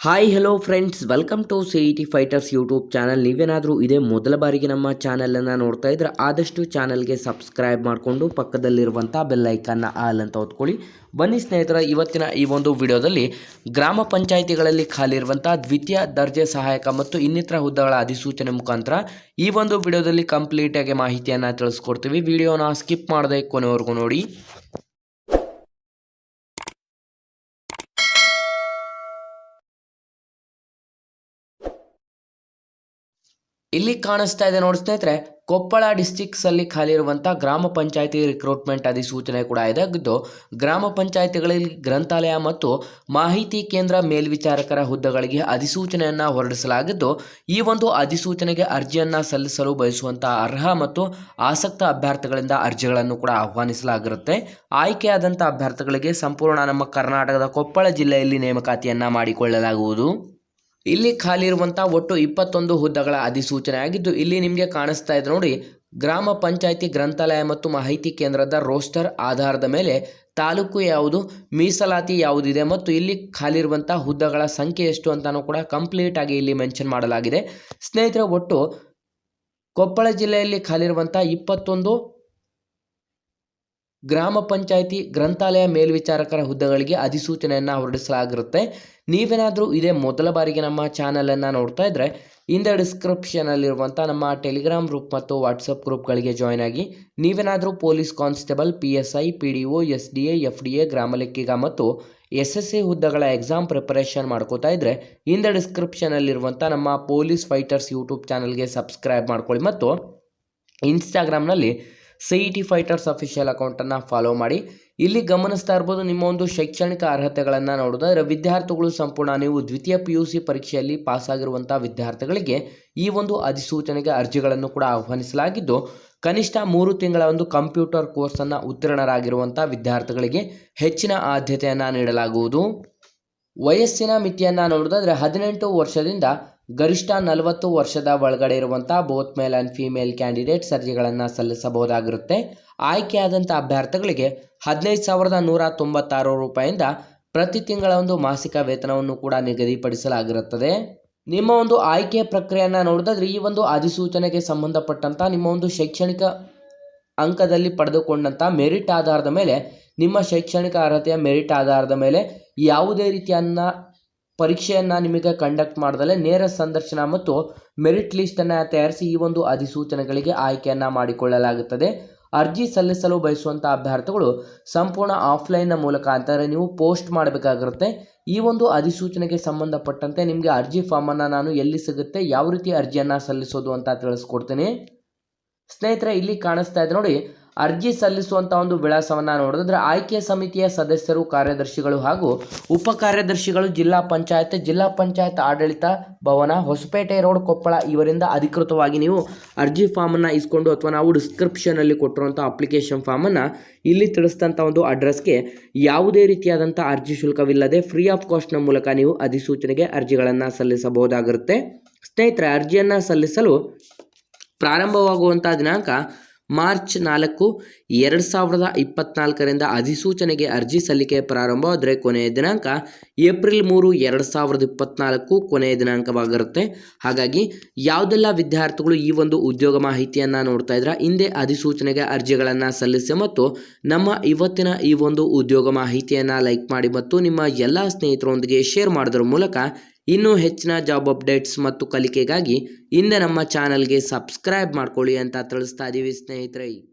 Hi hello friends welcome to C E T fighters YouTube channel ನೀವೇನಾದರೂ ಇದೇ ಮೊದಲ ಬಾರಿಗೆ ನಮ್ಮ ಚಾನಲನ್ನು ನೋಡ್ತಾ ಇದ್ರೆ ಆದಷ್ಟು ಚಾನಲ್ಗೆ ಸಬ್ಸ್ಕ್ರೈಬ್ ಮಾಡಿಕೊಂಡು ಪಕ್ಕದಲ್ಲಿರುವಂಥ ಬೆಲ್ಲೈಕನ್ನ ಆಲ್ ಅಂತ ಹೊತ್ಕೊಳ್ಳಿ ಬನ್ನಿ ಸ್ನೇಹಿತರ, ಇವತ್ತಿನ ಈ ಒಂದು ವಿಡಿಯೋದಲ್ಲಿ ಗ್ರಾಮ ಪಂಚಾಯಿತಿಗಳಲ್ಲಿ ಖಾಲಿ ಇರುವಂಥ ದ್ವಿತೀಯ ದರ್ಜೆ ಸಹಾಯಕ ಮತ್ತು ಇನ್ನಿತರ ಹುದ್ದೆಗಳ ಅಧಿಸೂಚನೆ ಮುಖಾಂತರ ಈ ಒಂದು ವಿಡಿಯೋದಲ್ಲಿ ಕಂಪ್ಲೀಟಾಗಿ ಮಾಹಿತಿಯನ್ನು ತಿಳಿಸ್ಕೊಡ್ತೀವಿ. ವಿಡಿಯೋನ ಸ್ಕಿಪ್ ಮಾಡದೆ ಕೊನೆವರೆಗೂ ನೋಡಿ. ಇಲ್ಲಿ ಕಾಣಿಸ್ತಾ ಇದೆ ನೋಡಿ ಸ್ನೇಹಿತರೆ, ಕೊಪ್ಪಳ ಡಿಸ್ಟಿಕ್ಸ್ ಅಲ್ಲಿ ಖಾಲಿ ಇರುವಂಥ ಗ್ರಾಮ ಪಂಚಾಯತಿ ರಿಕ್ರೂಟ್ಮೆಂಟ್ ಅಧಿಸೂಚನೆ ಕೂಡ ಇದಾಗಿದ್ದು ಗ್ರಾಮ ಪಂಚಾಯತಿಗಳಲ್ಲಿ ಗ್ರಂಥಾಲಯ ಮತ್ತು ಮಾಹಿತಿ ಕೇಂದ್ರ ಮೇಲ್ವಿಚಾರಕರ ಹುದ್ದೆಗಳಿಗೆ ಅಧಿಸೂಚನೆಯನ್ನು ಹೊರಡಿಸಲಾಗಿದ್ದು, ಈ ಒಂದು ಅಧಿಸೂಚನೆಗೆ ಅರ್ಜಿಯನ್ನು ಸಲ್ಲಿಸಲು ಬಯಸುವಂಥ ಅರ್ಹ ಮತ್ತು ಆಸಕ್ತ ಅಭ್ಯರ್ಥಿಗಳಿಂದ ಅರ್ಜಿಗಳನ್ನು ಕೂಡ ಆಹ್ವಾನಿಸಲಾಗಿರುತ್ತೆ. ಆಯ್ಕೆಯಾದಂಥ ಅಭ್ಯರ್ಥಿಗಳಿಗೆ ಸಂಪೂರ್ಣ ನಮ್ಮ ಕರ್ನಾಟಕದ ಕೊಪ್ಪಳ ಜಿಲ್ಲೆಯಲ್ಲಿ ನೇಮಕಾತಿಯನ್ನು ಮಾಡಿಕೊಳ್ಳಲಾಗುವುದು. ಇಲ್ಲಿ ಖಾಲಿ ಇರುವಂಥ ಒಟ್ಟು ಇಪ್ಪತ್ತೊಂದು ಹುದ್ದೆಗಳ ಅಧಿಸೂಚನೆ ಆಗಿದ್ದು ಇಲ್ಲಿ ನಿಮಗೆ ಕಾಣಿಸ್ತಾ ಇದೆ ನೋಡಿ, ಗ್ರಾಮ ಪಂಚಾಯಿತಿ ಗ್ರಂಥಾಲಯ ಮತ್ತು ಮಾಹಿತಿ ಕೇಂದ್ರದ ರೋಸ್ಟರ್ ಆಧಾರದ ಮೇಲೆ ತಾಲೂಕು ಯಾವುದು, ಮೀಸಲಾತಿ ಯಾವುದಿದೆ ಮತ್ತು ಇಲ್ಲಿ ಖಾಲಿ ಇರುವಂತಹ ಹುದ್ದೆಗಳ ಸಂಖ್ಯೆ ಎಷ್ಟು ಅಂತಾನೂ ಕೂಡ ಕಂಪ್ಲೀಟ್ ಆಗಿ ಇಲ್ಲಿ ಮೆನ್ಷನ್ ಮಾಡಲಾಗಿದೆ. ಸ್ನೇಹಿತರೆ, ಒಟ್ಟು ಕೊಪ್ಪಳ ಜಿಲ್ಲೆಯಲ್ಲಿ ಖಾಲಿ ಇರುವಂತಹ ಇಪ್ಪತ್ತೊಂದು ಗ್ರಾಮ ಪಂಚಾಯಿತಿ ಗ್ರಂಥಾಲಯ ಮೇಲ್ವಿಚಾರಕರ ಹುದ್ದೆಗಳಿಗೆ ಅಧಿಸೂಚನೆಯನ್ನು ಹೊರಡಿಸಲಾಗಿರುತ್ತೆ. ನೀವೇನಾದರೂ ಇದೇ ಮೊದಲ ಬಾರಿಗೆ ನಮ್ಮ ಚಾನಲನ್ನು ನೋಡ್ತಾ ಇದ್ದರೆ ಇಂದ ಡಿಸ್ಕ್ರಿಪ್ಷನಲ್ಲಿರುವಂಥ ನಮ್ಮ ಟೆಲಿಗ್ರಾಮ್ ಗ್ರೂಪ್ ಮತ್ತು ವಾಟ್ಸಪ್ ಗ್ರೂಪ್ಗಳಿಗೆ ಜಾಯ್ನ್ ಆಗಿ, ನೀವೇನಾದರೂ police constable P S I P D O S D A F D A ಗ್ರಾಮ ಲೆಕ್ಕಿಗ ಮತ್ತು ಎಸ್ ಎಸ್ ಸಿ ಹುದ್ದೆಗಳ ಎಕ್ಸಾಮ್ ಪ್ರಿಪರೇಷನ್ ಮಾಡ್ಕೋತಾ ಇದ್ದರೆ ಇಂದ ಡಿಸ್ಕ್ರಿಪ್ಷನಲ್ಲಿರುವಂಥ ನಮ್ಮ ಪೊಲೀಸ್ ಫೈಟರ್ಸ್ ಯೂಟ್ಯೂಬ್ ಚಾನಲ್ಗೆ ಸಬ್ಸ್ಕ್ರೈಬ್ ಮಾಡ್ಕೊಳ್ಳಿ ಮತ್ತು ಇನ್ಸ್ಟಾಗ್ರಾಮ್ನಲ್ಲಿ C E T fighters official ಅಕೌಂಟನ್ನು ಫಾಲೋ ಮಾಡಿ. ಇಲ್ಲಿ ಗಮನಿಸ್ತಾ ಇರ್ಬೋದು ನಿಮ್ಮ ಒಂದು ಶೈಕ್ಷಣಿಕ ಅರ್ಹತೆಗಳನ್ನು ನೋಡೋದಾದ್ರೆ ವಿದ್ಯಾರ್ಥಿಗಳು ಸಂಪೂರ್ಣ ನೀವು ದ್ವಿತೀಯ ಪಿ ಯು ಸಿ ಪರೀಕ್ಷೆಯಲ್ಲಿ ಪಾಸಾಗಿರುವಂಥ ವಿದ್ಯಾರ್ಥಿಗಳಿಗೆ ಈ ಒಂದು ಅಧಿಸೂಚನೆಗೆ ಅರ್ಜಿಗಳನ್ನು ಕೂಡ ಆಹ್ವಾನಿಸಲಾಗಿದ್ದು, ಕನಿಷ್ಠ ಮೂರು ತಿಂಗಳ ಒಂದು ಕಂಪ್ಯೂಟರ್ ಕೋರ್ಸನ್ನು ಉತ್ತೀರ್ಣರಾಗಿರುವಂಥ ವಿದ್ಯಾರ್ಥಿಗಳಿಗೆ ಹೆಚ್ಚಿನ ಆದ್ಯತೆಯನ್ನು ನೀಡಲಾಗುವುದು. ವಯಸ್ಸಿನ ಮಿತಿಯನ್ನು ನೋಡೋದಾದರೆ ಹದಿನೆಂಟು ವರ್ಷದಿಂದ ಗರಿಷ್ಠ ನಲವತ್ತು ವರ್ಷದ ಒಳಗಡೆ ಇರುವಂಥ both male and female candidate ಅರ್ಜಿಗಳನ್ನು ಸಲ್ಲಿಸಬಹುದಾಗಿರುತ್ತೆ. ಆಯ್ಕೆಯಾದಂಥ ಅಭ್ಯರ್ಥಿಗಳಿಗೆ ಹದಿನೈದು ಸಾವಿರದ ನೂರ ತೊಂಬತ್ತಾರು ರೂಪಾಯಿಂದ ಪ್ರತಿ ತಿಂಗಳ ಒಂದು ಮಾಸಿಕ ವೇತನವನ್ನು ಕೂಡ ನಿಗದಿಪಡಿಸಲಾಗಿರುತ್ತದೆ. ನಿಮ್ಮ ಒಂದು ಆಯ್ಕೆ ಪ್ರಕ್ರಿಯೆಯನ್ನು ನೋಡಿದ್ರೆ ಈ ಒಂದು ಅಧಿಸೂಚನೆಗೆ ಸಂಬಂಧಪಟ್ಟಂಥ ನಿಮ್ಮ ಒಂದು ಶೈಕ್ಷಣಿಕ ಅಂಕದಲ್ಲಿ ಪಡೆದುಕೊಂಡಂಥ ಮೆರಿಟ್ ಆಧಾರದ ಮೇಲೆ, ನಿಮ್ಮ ಶೈಕ್ಷಣಿಕ ಅರ್ಹತೆಯ ಮೆರಿಟ್ ಆಧಾರದ ಮೇಲೆ ಯಾವುದೇ ರೀತಿಯನ್ನ ಪರೀಕ್ಷೆಯನ್ನು ನಿಮಗೆ ಕಂಡಕ್ಟ್ ಮಾಡದಲೆ ನೇರ ಸಂದರ್ಶನ ಮತ್ತು ಮೆರಿಟ್ ಲಿಸ್ಟನ್ನು ತಯಾರಿಸಿ ಈ ಒಂದು ಅಧಿಸೂಚನೆಗಳಿಗೆ ಆಯ್ಕೆಯನ್ನು ಮಾಡಿಕೊಳ್ಳಲಾಗುತ್ತದೆ. ಅರ್ಜಿ ಸಲ್ಲಿಸಲು ಬಯಸುವಂಥ ಅಭ್ಯರ್ಥಿಗಳು ಸಂಪೂರ್ಣ ಆಫ್ಲೈನ್ನ ಮೂಲಕ ಅಂತಂದರೆ ನೀವು ಪೋಸ್ಟ್ ಮಾಡಬೇಕಾಗಿರುತ್ತೆ. ಈ ಒಂದು ಅಧಿಸೂಚನೆಗೆ ಸಂಬಂಧಪಟ್ಟಂತೆ ನಿಮಗೆ ಅರ್ಜಿ ಫಾರ್ಮನ್ನು ನಾನು ಎಲ್ಲಿ ಸಿಗುತ್ತೆ, ಯಾವ ರೀತಿ ಅರ್ಜಿಯನ್ನು ಸಲ್ಲಿಸೋದು ಅಂತ ತಿಳಿಸ್ಕೊಡ್ತೀನಿ. ಸ್ನೇಹಿತರೆ, ಇಲ್ಲಿ ಕಾಣಿಸ್ತಾ ಇದೆ ನೋಡಿ ಅರ್ಜಿ ಸಲ್ಲಿಸುವಂಥ ಒಂದು ವಿಳಾಸವನ್ನು ನೋಡಿದ್ರೆ ಆಯ್ಕೆ ಸಮಿತಿಯ ಸದಸ್ಯರು, ಕಾರ್ಯದರ್ಶಿಗಳು ಹಾಗೂ ಉಪ ಕಾರ್ಯದರ್ಶಿಗಳು ಜಿಲ್ಲಾ ಪಂಚಾಯತ್ ಜಿಲ್ಲಾ ಪಂಚಾಯತ್ ಆಡಳಿತ ಭವನ, ಹೊಸಪೇಟೆ ರೋಡ್ ಕೊಪ್ಪಳ ಇವರಿಂದ ಅಧಿಕೃತವಾಗಿ ನೀವು ಅರ್ಜಿ ಫಾರ್ಮನ್ನು ಇಸ್ಕೊಂಡು ಅಥವಾ ನಾವು ಡಿಸ್ಕ್ರಿಪ್ಷನಲ್ಲಿ ಕೊಟ್ಟಿರುವಂಥ ಅಪ್ಲಿಕೇಶನ್ ಫಾರ್ಮನ್ನು ಇಲ್ಲಿ ತಿಳಿಸಿದಂಥ ಒಂದು ಅಡ್ರೆಸ್ಗೆ ಯಾವುದೇ ರೀತಿಯಾದಂಥ ಅರ್ಜಿ ಶುಲ್ಕವಿಲ್ಲದೆ ಫ್ರೀ ಆಫ್ ಕಾಸ್ಟ್ನ ಮೂಲಕ ನೀವು ಅಧಿಸೂಚನೆಗೆ ಅರ್ಜಿಗಳನ್ನು ಸಲ್ಲಿಸಬಹುದಾಗಿರುತ್ತೆ. ಸ್ನೇಹಿತರೆ, ಅರ್ಜಿಯನ್ನು ಸಲ್ಲಿಸಲು ಪ್ರಾರಂಭವಾಗುವಂಥ ದಿನಾಂಕ ಮಾರ್ಚ್ ನಾಲ್ಕು, ಎರಡು ಸಾವಿರದ ಇಪ್ಪತ್ನಾಲ್ಕರಿಂದ ಅಧಿಸೂಚನೆಗೆ ಅರ್ಜಿ ಸಲ್ಲಿಕೆ ಪ್ರಾರಂಭವಾದರೆ ಕೊನೆಯ ದಿನಾಂಕ ಏಪ್ರಿಲ್ ಮೂರು, ಎರಡು ಸಾವಿರದ ಇಪ್ಪತ್ನಾಲ್ಕು ಕೊನೆಯ ದಿನಾಂಕವಾಗಿರುತ್ತೆ. ಹಾಗಾಗಿ ಯಾವುದೆಲ್ಲ ವಿದ್ಯಾರ್ಥಿಗಳು ಈ ಒಂದು ಉದ್ಯೋಗ ಮಾಹಿತಿಯನ್ನು ನೋಡ್ತಾ ಇದ್ರೆ, ಹಿಂದೆ ಅಧಿಸೂಚನೆಗೆ ಅರ್ಜಿಗಳನ್ನು ಸಲ್ಲಿಸಿ ಮತ್ತು ನಮ್ಮ ಇವತ್ತಿನ ಈ ಒಂದು ಉದ್ಯೋಗ ಮಾಹಿತಿಯನ್ನು ಲೈಕ್ ಮಾಡಿ ಮತ್ತು ನಿಮ್ಮ ಎಲ್ಲ ಸ್ನೇಹಿತರೊಂದಿಗೆ ಶೇರ್ ಮಾಡೋದ್ರ ಮೂಲಕ ಇನ್ನೂ ಹೆಚ್ಚಿನ ಜಾಬ್ ಅಪ್ಡೇಟ್ಸ್ ಮತ್ತು ಕಲಿಕೆಗಾಗಿ ಹಿಂದೆ ನಮ್ಮ ಚಾನಲ್ಗೆ ಸಬ್ಸ್ಕ್ರೈಬ್ ಮಾಡ್ಕೊಳ್ಳಿ ಅಂತ ತಿಳಿಸ್ತಾ ಇದ್ದೀವಿ ಸ್ನೇಹಿತರೆ.